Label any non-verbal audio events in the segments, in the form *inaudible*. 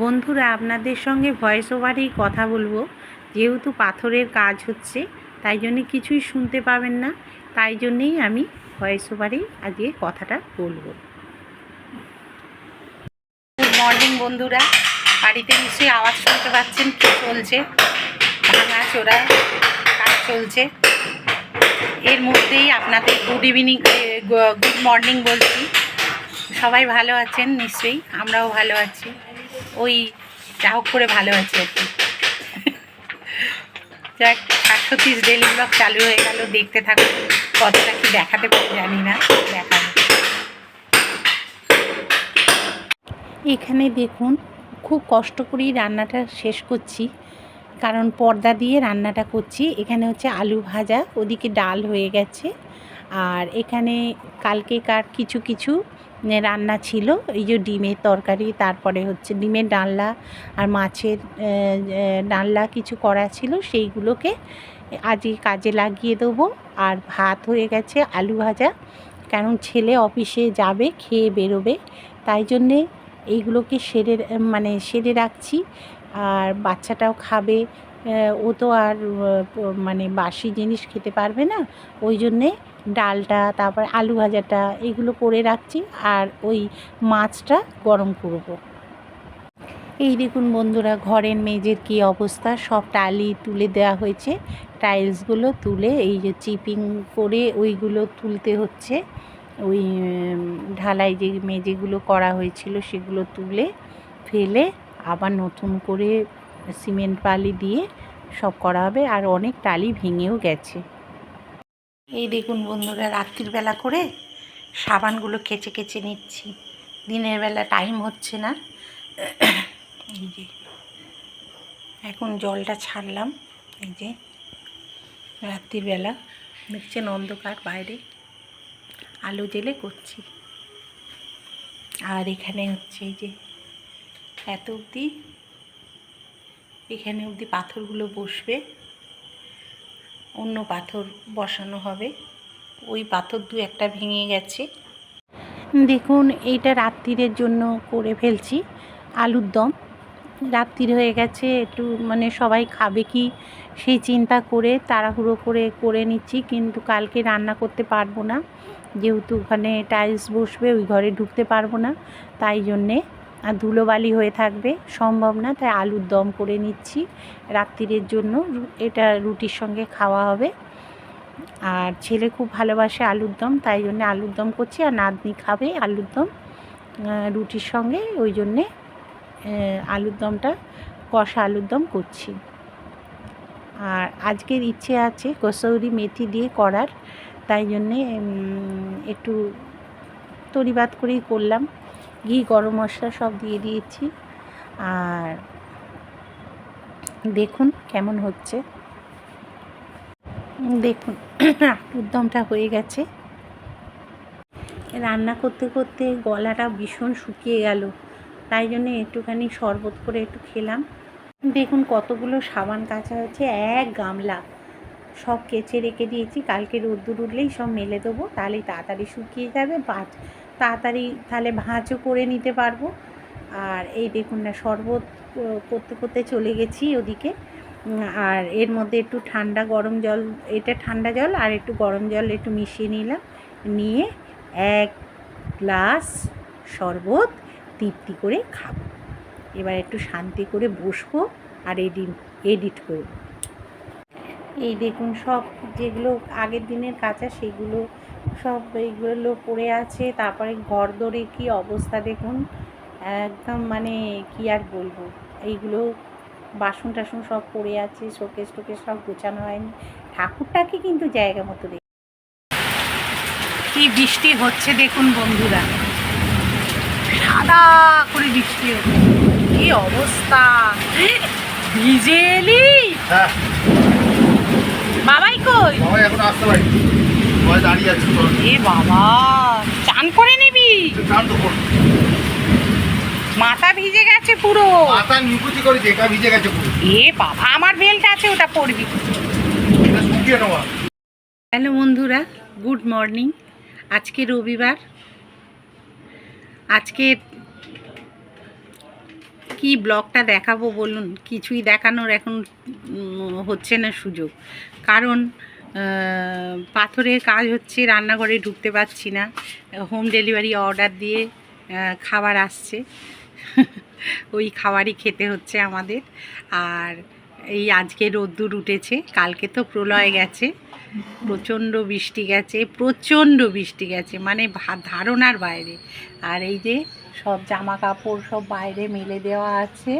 বন্ধুরা, আপনাদের সঙ্গে ভয়েস ওভারেই কথা বলব। যেহেতু পাথরের কাজ হচ্ছে, তাই জন্যে কিছুই শুনতে পাবেন না। তাই জন্যেই আমি ভয়েস ওভারেই আজকে কথাটা বলব। গুড মর্নিং বন্ধুরা। বাড়িতে নিশ্চয়ই আওয়াজ শুনতে পাচ্ছেন কি চলছে? ভাঙা চোরা কাজ চলছে। এর মধ্যেই আপনাদের গুড ইভিনিং গুড মর্নিং বলছি। সবাই ভালো আছেন নিশ্চয়ই? আমরাও ভালো আছি। ওই যা হোক করে ভালো আছি আর কি। যাক সাতশো তিরিশ ডেলি ব্লগ চালু হয়ে গেল, দেখতে থাকুন কতটা কি দেখাতে পারি জানি না, দেখাবো। এখানে দেখুন, খুব কষ্ট করেই রান্নাটা শেষ করছি, কারণ পর্দা দিয়ে রান্নাটা করছি। এখানে হচ্ছে আলু ভাজা, ওদিকে ডাল হয়ে গেছে, আর এখানে কালকেকার কিছু কিছু রান্না ছিল, এই যে ডিমের তরকারি, তারপরে হচ্ছে ডিমের ডালনা আর মাছের ডালনা কিছু করা ছিল, সেইগুলোকে আজই কাজে লাগিয়ে দেবো। আর ভাত হয়ে গেছে আলু ভাজা। কারণ ছেলে অফিসে যাবে, খেয়ে বেরোবে। তাই জন্যে এইগুলোকে সেরে মানে সেরে রাখছি। আর বাচ্চাটাও খাবে ও তো আর মানে বাসি জিনিস খেতে পারবে না। ওই জন্যে ডালটা, তারপর আলু ভাজাটা এগুলো করে রাখছি আর ওই মাছটা গরম করব। এই দেখুন বন্ধুরা, ঘরের মেঝের কী অবস্থা? সব টালি তুলে দেওয়া হয়েছে। টাইলসগুলো তুলে এই যে চিপিং করে ওইগুলো তুলতে হচ্ছে। ওই ঢালাই যে মেঝেগুলো করা হয়েছিল সেগুলো তুলে ফেলে আবার নতুন করে সিমেন্ট বালি দিয়ে সব করা হবে। আর অনেক টালি ভেঙেও গেছে। এই দেখুন বন্ধুরা, রাত্রির বেলা করে সাবানগুলো কেচে কেচে নিচ্ছি। দিনের বেলা টাইম হচ্ছে না। এই যে, এখন জলটা ছাড়লাম। এই যে, রাত্রির বেলা দেখছেন অন্ধকার বাইরে। আলো জেলে করছি। আর এখানে হচ্ছে এই যে, এত অবধি, এখানে অবধি পাথরগুলো বসবে। অন্য পাথর বসানো হবে। ওই পাথর দু একটা ভেঙে গেছে। দেখুন, এইটা রাত্রিরের জন্য করে ফেলছি আলুর দম। রাত্রির হয়ে গেছে, একটু মানে সবাই খাবে কি সেই চিন্তা করে তাড়াহুড়ো করে করে নিচ্ছি, কিন্তু কালকে রান্না করতে পারব না। যেহেতু ওখানে টাইলস বসবে, ওই ঘরে ঢুকতে পারব না, তাই জন্যে আর ধুলোবালি হয়ে থাকবে, সম্ভব না, তাই আলুর দম করে নিচ্ছি রাত্রিরের জন্য এটা রুটির সঙ্গে খাওয়া হবে। আর ছেলে খুব ভালোবাসে আলুর দম, তাই জন্য আলুর দম করছি, আর নাতনি খাবে আলুর দম রুটির সঙ্গে, ওই জন্যে আলুর দমটা, কষা আলুর দম করছি। আর আজকের ইচ্ছে আছে কসৌরি মেথি দিয়ে করার, তাই জন্যে একটু তরিবাদ করেই করলাম। ঘি, গরম মশলা সব দিয়ে দিয়েছি। আর দেখুন কেমন হচ্ছে। দেখুন দমটা হয়ে গেছে। রান্না করতে করতে গলাটা ভীষণ শুকিয়ে গেল। তাই জন্য একটুখানি শরবত করে একটু খেলাম। দেখুন কতগুলো সাবান কাচা হচ্ছে এক গামলা। সব কেচে রেখে দিয়েছি। কালকে রোদ্দুর উঠলেই সব মেলে দেবো। তাহলেই তাড়াতাড়ি শুকিয়ে যাবে ভাজ তাড়াতাড়ি তাহলে ভাঁজও করে নিতে পারব। আর এই দেখুন না, শরবত করতে করতে চলে গেছি ওদিকে। আর এর মধ্যে একটু ঠান্ডা গরম জল, এটা ঠান্ডা জল আর একটু গরম জল একটু মিশিয়ে নিলাম। নিয়ে এক গ্লাস শরবত তৃপ্তি করে খাব। এবার একটু শান্তি করে বসবো আর এডিট এডিট করব। এই দেখুন সব যেগুলো আগের দিনের কাঁচা সেগুলো সব এইগুলো পড়ে আছে। তারপরে ঘর দরে কী অবস্থা দেখুন। একদম মানে কি আর বলব। এইগুলো বাসন টাসন সব পড়ে আছে শোকেস টোকেস সব গোছানো হয়নি। ঠাকুরটাকে কিন্তু জায়গা মতো রেখে কি বৃষ্টি হচ্ছে দেখুন বন্ধুরা। সাদা করে বৃষ্টি হচ্ছে। কি অবস্থা। ভিজে এলি? হ্যাঁ। বাবাই কই? এখন আসতে পারি ভয় দাঁড়িয়ে আছে তোর। এ বাবা চান করে নিবি? চান তো করব। মাথা ভিজে গেছে পুরো। মাথা নিকুচি করে যেটা ভিজে গেছে পুরো। এ বাবা আমার বেল্ট আছে ওটা পরবি। হ্যালো বন্ধুরা গুড মর্নিং। আজকে রবিবার। আজকে কি ব্লগটা দেখাবো বলুন? কিছুই দেখানোর এখন হচ্ছে না সুযোগ। কারণ পাথরের কাজ হচ্ছে রান্নাঘরে ঢুকতে পারছি না। হোম ডেলিভারি অর্ডার দিয়ে খাবার আসছে। *laughs* ওই খাবারই খেতে হচ্ছে আমাদের। আর এই আজকে রোদ্দুর উঠেছে, কালকে তো প্রলয় গেছে। প্রচণ্ড বৃষ্টি গেছে, প্রচণ্ড বৃষ্টি গেছে মানে ধারণার বাইরে। আর এই যে সব জামা কাপড় সব বাইরে মেলে দেওয়া আছে।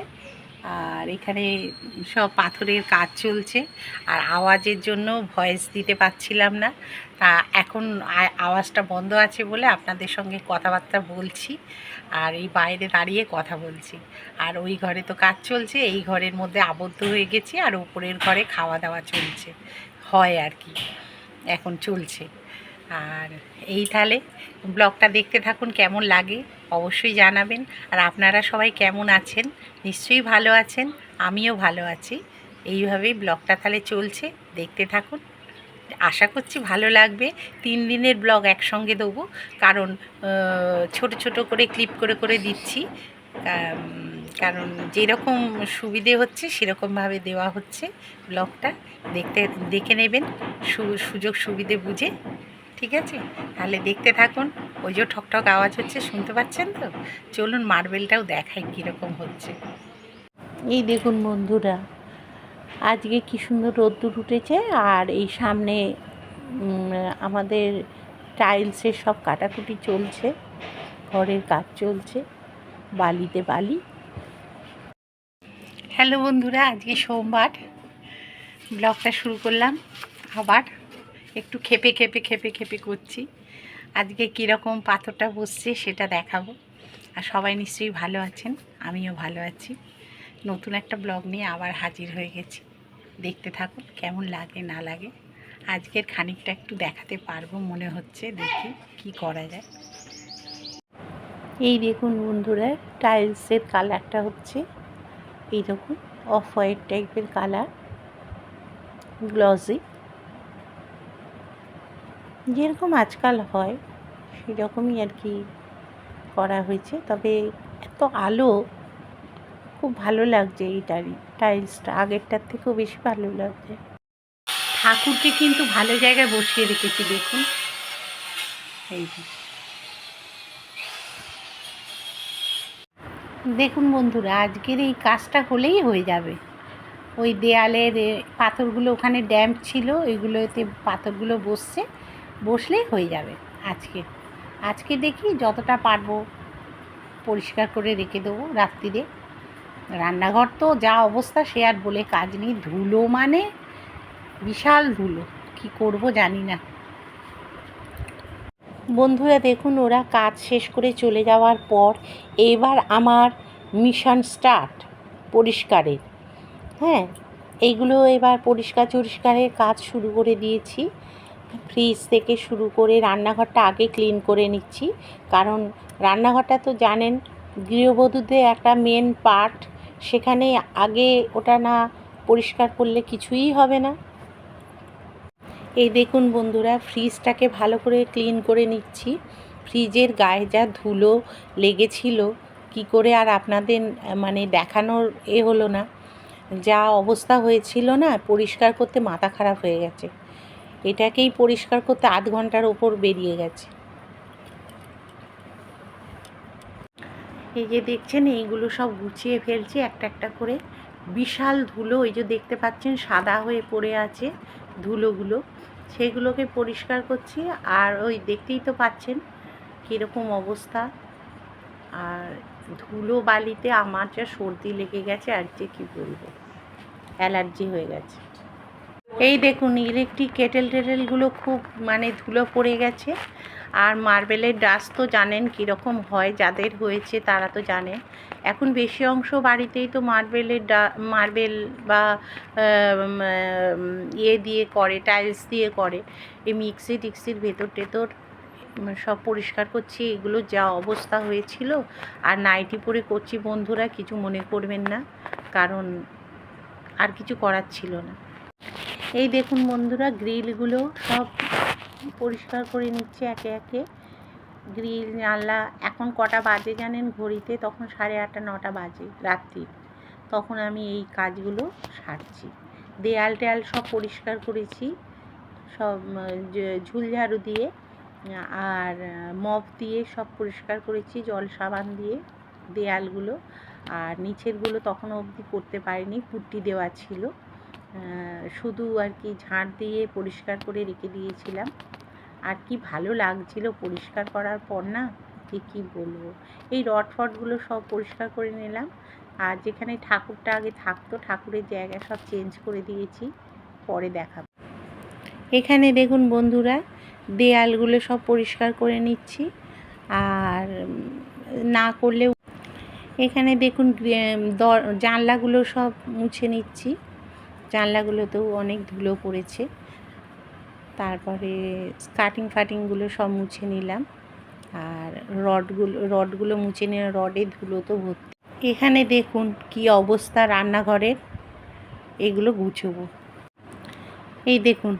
আর এখানে সব পাথরের কাজ চলছে। আর আওয়াজের জন্য ভয়েস দিতে পারছিলাম না। তা এখন আওয়াজটা বন্ধ আছে বলে আপনাদের সঙ্গে কথাবার্তা বলছি। আর এই বাইরে দাঁড়িয়ে কথা বলছি। আর ওই ঘরে তো কাজ চলছে, এই ঘরের মধ্যে আবদ্ধ হয়ে গেছি আর উপরের ঘরে খাওয়া দাওয়া চলছে। হয় আর কি। এখন চলছে। আর এই তাহলে ব্লগটা দেখতে থাকুন, কেমন লাগে অবশ্যই জানাবেন। আর আপনারা সবাই কেমন আছেন? নিশ্চয়ই ভালো আছেন, আমিও ভালো আছি। এইভাবেই ব্লগটা তাহলে চলছে, দেখতে থাকুন। আশা করছি ভালো লাগবে। তিন দিনের ব্লগ একসঙ্গে দেবো, কারণ ছোট ছোট করে ক্লিপ করে করে দিচ্ছি। কারণ যেরকম সুবিধে হচ্ছে, সেরকমভাবে দেওয়া হচ্ছে ব্লগটা। দেখতে, দেখে নেবেন সুযোগ সুবিধে বুঝে। ঠিক আছে? তাহলে দেখতে থাকুন। ওই যে ঠকঠক আওয়াজ হচ্ছে শুনতে পাচ্ছেন তো? চলুন মার্বেলটাও দেখাই কীরকম হচ্ছে। এই দেখুন বন্ধুরা আজকে কি সুন্দর রোদ্দুর উঠেছে আর এই সামনে আমাদের টাইলসের সব কাটাকুটি চলছে ঘরের কাজ চলছে বালিতে বালি। হ্যালো বন্ধুরা আজকে সোমবার। ব্লগটা শুরু করলাম আবার একটু খেপে খেপে খেপে খেপে করছি। আজকে কীরকম পাথরটা বসছে সেটা দেখাবো। আর সবাই নিশ্চয়ই ভালো আছেন, আমিও ভালো আছি। নতুন একটা ব্লগ নিয়ে আবার হাজির হয়ে গেছি। দেখতে থাকুন কেমন লাগে, না লাগে। আজকের খানিকটা একটু দেখাতে পারব মনে হচ্ছে দেখি কি করা যায়। এই দেখুন বন্ধুরা, টাইলসের কালারটা হচ্ছে এইরকম, অফ হোয়াইট টাইপের কালার গ্লসি যেরকম আজকাল হয়, সেরকমই আর কি করা হয়েছে। তবে এত আলো, খুব ভালো লাগছে এই টাইলসটা। আগেরটার থেকেও বেশি ভালো লাগছে। ঠাকুরকে কিন্তু ভালো জায়গায় বসিয়ে রেখেছি, দেখুন। এই। দেখুন বন্ধুরা, আজকের এই কাজটা হলেই হয়ে যাবে। ওই দেয়ালের পাথরগুলো ওখানে ড্যাম্প ছিল, ওইগুলোতে পাথরগুলো বসছে। বসলেই হয়ে যাবে আজকে। আজকে দেখি যতটা পারব পরিষ্কার করে রেখে দেবো রাত্রিরে। রান্নাঘর তো যা অবস্থা সে আর বলে কাজ নেই। ধুলো মানে? বিশাল ধুলো। কি করব জানি না। বন্ধুরা দেখুন, ওরা কাজ শেষ করে চলে যাওয়ার পর এবার আমার মিশন স্টার্ট পরিষ্কারের। হ্যাঁ এইগুলো এবার পরিষ্কার চরিষ্কারের কাজ শুরু করে দিয়েছি। ফ্রিজ থেকে শুরু করে রান্নাঘরটা আগে ক্লিন করে নিচ্ছি। কারণ রান্নাঘরটা তো জানেন, গৃহবধূদের একটা মেন পার্ট সেখানে আগে ওটা না পরিষ্কার করলে কিছুই হবে না। এই দেখুন বন্ধুরা, ফ্রিজটাকে ভালো করে ক্লিন করে নিচ্ছি। ফ্রিজের গায়ে যা ধুলো লেগেছিল, কি করে আর আপনাদের মানে দেখানোর এ হলো না। যা অবস্থা হয়েছিল না, পরিষ্কার করতে মাথা খারাপ হয়ে গেছে। এটাকেই পরিষ্কার করতে আধ ঘণ্টার ওপর বেরিয়ে গেছে। এই যে দেখছেন, এইগুলো সব গুছিয়ে ফেলছি একটা একটা করে। বিশাল ধুলো, এই যে দেখতে পাচ্ছেন, সাদা হয়ে পড়ে আছে ধুলোগুলো। সেগুলোকে পরিষ্কার করছি আর ওই দেখতেই তো পাচ্ছেন কীরকম অবস্থা। আর ধুলো বালিতে আমার যা সর্দি লেগে গেছে, আর যে কী বলব, অ্যালার্জি হয়ে গেছে। এই দেখুন ইলেকট্রিক কেটেল টেটেলগুলো খুব মানে ধুলো পড়ে গেছে। আর মার্বেলের ডাস্ট তো জানেন কীরকম হয়, যাদের হয়েছে তারা তো জানে। এখন বেশি অংশ বাড়িতেই তো মার্বেলের ডা মার্বেল বা ইয়ে দিয়ে করে টাইলস দিয়ে করে। এই মিক্সি টিক্সির ভেতর টেতর সব পরিষ্কার করছি, এগুলো যা অবস্থা হয়েছিল। আর নাইটি পরে করছি বন্ধুরা, কিছু মনে করবেন না, কারণ আর কিছু করার ছিল না। এই দেখুন বন্ধুরা গ্রিলগুলো সব পরিষ্কার করে নিচ্ছে একে একে। গ্রিল জানলা এখন কটা বাজে জানেন ঘড়িতে? তখন সাড়ে আটটা নটা বাজে রাত্রি। তখন আমি এই কাজগুলো সারছি। দেয়াল টেয়াল সব পরিষ্কার করেছি। সব উম, যে- ঝুল ঝাড়ু দিয়ে আর মপ দিয়ে সব পরিষ্কার করেছি জল সাবান দিয়ে দেয়ালগুলো। আর নিচেরগুলো তখন অবধি করতে পারিনি পুট্টি দেওয়া ছিল। শুধু আর কি ঝাঁট দিয়ে পরিষ্কার করে রেখে দিয়েছিলাম। আর কি ভালো লাগছিল পরিষ্কার করার পর না, যে কী বলব? এই রড ফডগুলো সব পরিষ্কার করে নিলাম। আর যেখানে ঠাকুরটা আগে থাকতো, ঠাকুরের জায়গা সব চেঞ্জ করে দিয়েছি, পরে দেখাবো। এখানে দেখুন বন্ধুরা, দেয়ালগুলো সব পরিষ্কার করে নিচ্ছি। আর না করলেও এখানে দেখুন জানলাগুলো সব মুছে নিচ্ছি। জানলাগুলোতেও অনেক ধুলো পড়েছে। তারপরে কাটিং ফাটিংগুলো সব মুছে নিলাম। আর রডগুলো রডগুলো মুছে নিয়ে রডে ধুলো তো ভর্তি। এখানে দেখুন কি অবস্থা রান্নাঘরের। এগুলো গুছোবো। এই দেখুন,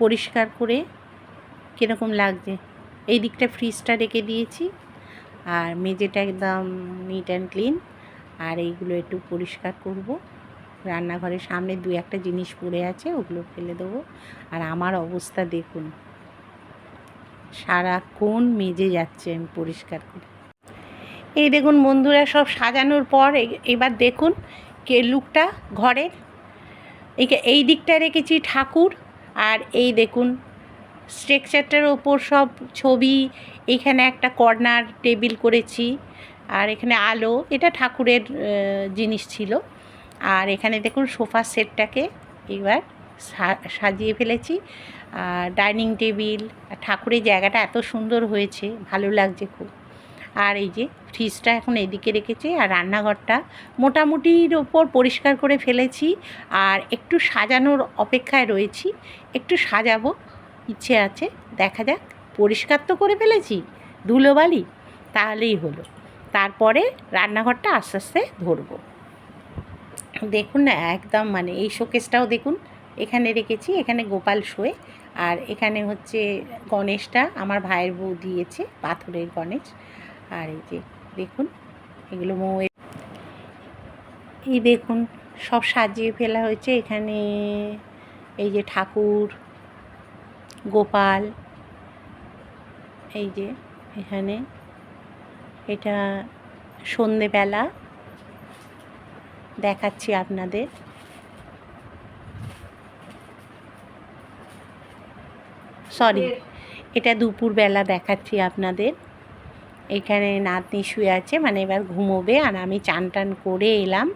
পরিষ্কার করে কীরকম লাগছে। এই দিকটা ফ্রিজটা রেখে দিয়েছি। আর মেঝেটা একদম নিট অ্যান্ড ক্লিন আর এইগুলো একটু পরিষ্কার করব। রান্নাঘরের সামনে দু একটা জিনিস পড়ে আছে, ওগুলো ফেলে দেবো। আর আমার অবস্থা দেখুন সারাক্ষণ মেজে যাচ্ছে আমি পরিষ্কার করে। এই দেখুন বন্ধুরা, সব সাজানোর পর এবার দেখুন কে লুকটা ঘরের এই এই দিকটা রেখেছি ঠাকুর, আর এই দেখুন স্ট্রেকচারটার ওপর সব ছবি, এখানে একটা কর্নার টেবিল করেছি, আর এখানে আলো, এটা ঠাকুরের জিনিস ছিল। আর এখানে দেখুন সোফা সেটটাকে এবার সাজিয়ে ফেলেছি। আর ডাইনিং টেবিল ঠাকুরের জায়গাটা এত সুন্দর হয়েছে, ভালো লাগছে খুব। আর এই যে ফ্রিজটা এখন এদিকে রেখেছি, আর রান্নাঘরটা মোটামুটির ওপর পরিষ্কার করে ফেলেছি। আর একটু সাজানোর অপেক্ষায় রয়েছি, একটু সাজাবো, ইচ্ছে আছে, দেখা যাক। পরিষ্কার তো করে ফেলেছি, ধুলোবালি, তাহলেই হলো। তারপরে রান্নাঘরটা আস্তে আস্তে ধরবো। দেখুন না, একদম মানে এই শোকেসটাও দেখুন। এখানে রেখেছি, এখানে গোপাল শোয়ে। আর এখানে হচ্ছে গণেশটা আমার ভাইয়ের বউ দিয়েছে, পাথরের গণেশ। আর এই যে দেখুন, এগুলো মৌয়ের এই দেখুন, সব সাজিয়ে ফেলা হয়েছে এখানে। এই যে ঠাকুর, গোপাল, এই যে এখানে এটা সন্ধেবেলা। দেখাচ্ছি আপনাদের। সরি এটা দুপুরবেলা দেখাচ্ছি আপনাদের। এখানে নাতনি শুয়ে আছে মানে এবার ঘুমোবে আর আমি চান টান করে এলাম।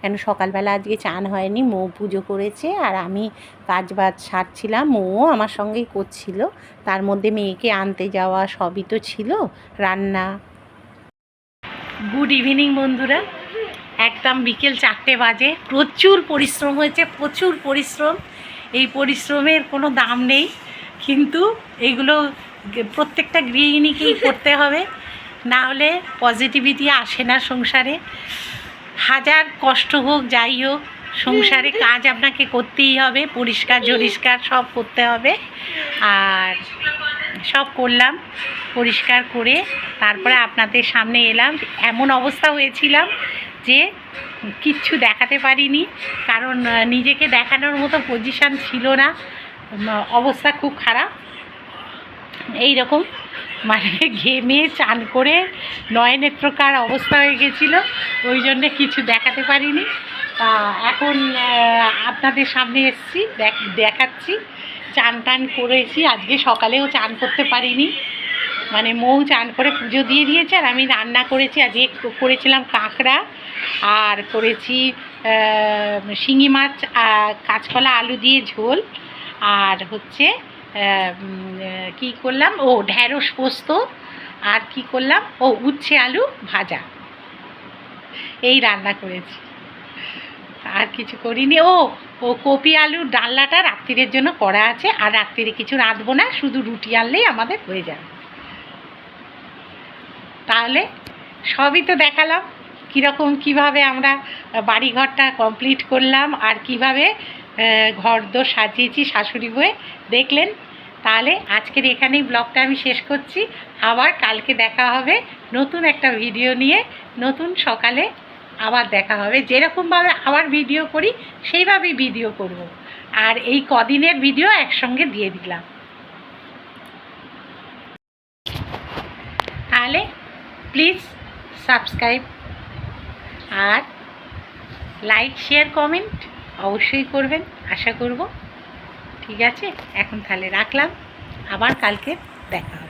কেন সকালবেলা আজকে চান হয়নি মৌ পুজো করেছে আর আমি কাজ বাজ সারছিলাম। মৌও আমার সঙ্গেই করছিল তার মধ্যে মেয়েকে আনতে যাওয়া সবই তো ছিল রান্না। গুড ইভিনিং বন্ধুরা। একদম বিকেল চারটে বাজে। প্রচুর পরিশ্রম হয়েছে, প্রচুর পরিশ্রম। এই পরিশ্রমের কোনো দাম নেই, কিন্তু এগুলো প্রত্যেকটা গৃহিণীকেই করতে হবে। না হলে পজিটিভিটি আসে না সংসারে। হাজার কষ্ট হোক, যাই হোক, সংসারে কাজ আপনাকে করতেই হবে, পরিষ্কার, জরিষ্কার, সব করতে হবে। আর সব করলাম, পরিষ্কার করে তারপরে আপনাদের সামনে এলাম। এমন অবস্থা হয়েছিলাম যে কিচ্ছু দেখাতে পারিনি, কারণ নিজেকে দেখানোর মতো পজিশান ছিল না। অবস্থা খুব খারাপ। এই রকম মানে ঘেমে চান করে নয়নেত্রকার অবস্থা হয়ে গেছিল, ওই জন্যে কিছু দেখাতে পারিনি। এখন আপনাদের সামনে এসেছি, দেখ- দেখাচ্ছি, চান টান করেছি। আজকে সকালেও চান করতে পারিনি। মানে মৌ চান করে পুজো দিয়ে দিয়েছে, আর আমি রান্না করেছি, আজকে করেছিলাম কাঁকড়া। আর করেছি শিঙি মাছ কাঁচকলা, আলু দিয়ে ঝোল, আর হচ্ছে কী করলাম? ও ঢ্যাঁড়স পোস্ত, আর কি করলাম? ও, উচ্ছে আলু ভাজা। এই রান্না করেছি। আর কিছু করিনি। ও ও, কপি আলুর ডাল্লাটা রাত্রিরের জন্য করা আছে, আর রাত্রিরে কিছু রাঁধবো না, শুধু রুটি আনলেই আমাদের হয়ে যাবে। তাহলে সবই তো দেখালাম। কীরকম, কীভাবে আমরা বাড়িঘরটা কমপ্লিট করলাম আর কীভাবে ঘর দোর সাজিয়েছি শাশুড়ি বয়ে দেখলেন? তাহলে আজকের এখানেই ব্লগটা আমি শেষ করছি। আবার কালকে দেখা হবে নতুন একটা ভিডিও নিয়ে। নতুন সকালে আবার দেখা হবে। যেরকমভাবে আবার ভিডিও করি, সেইভাবেই ভিডিও করব। আর এই কদিনের ভিডিও একসঙ্গে দিয়ে দিলাম। তাহলে প্লিজ সাবস্ক্রাইব আর লাইক, শেয়ার, কমেন্ট অবশ্যই করবেন, আশা করব। ঠিক আছে? এখন তাহলে রাখলাম। আবার কালকে দেখা হবে।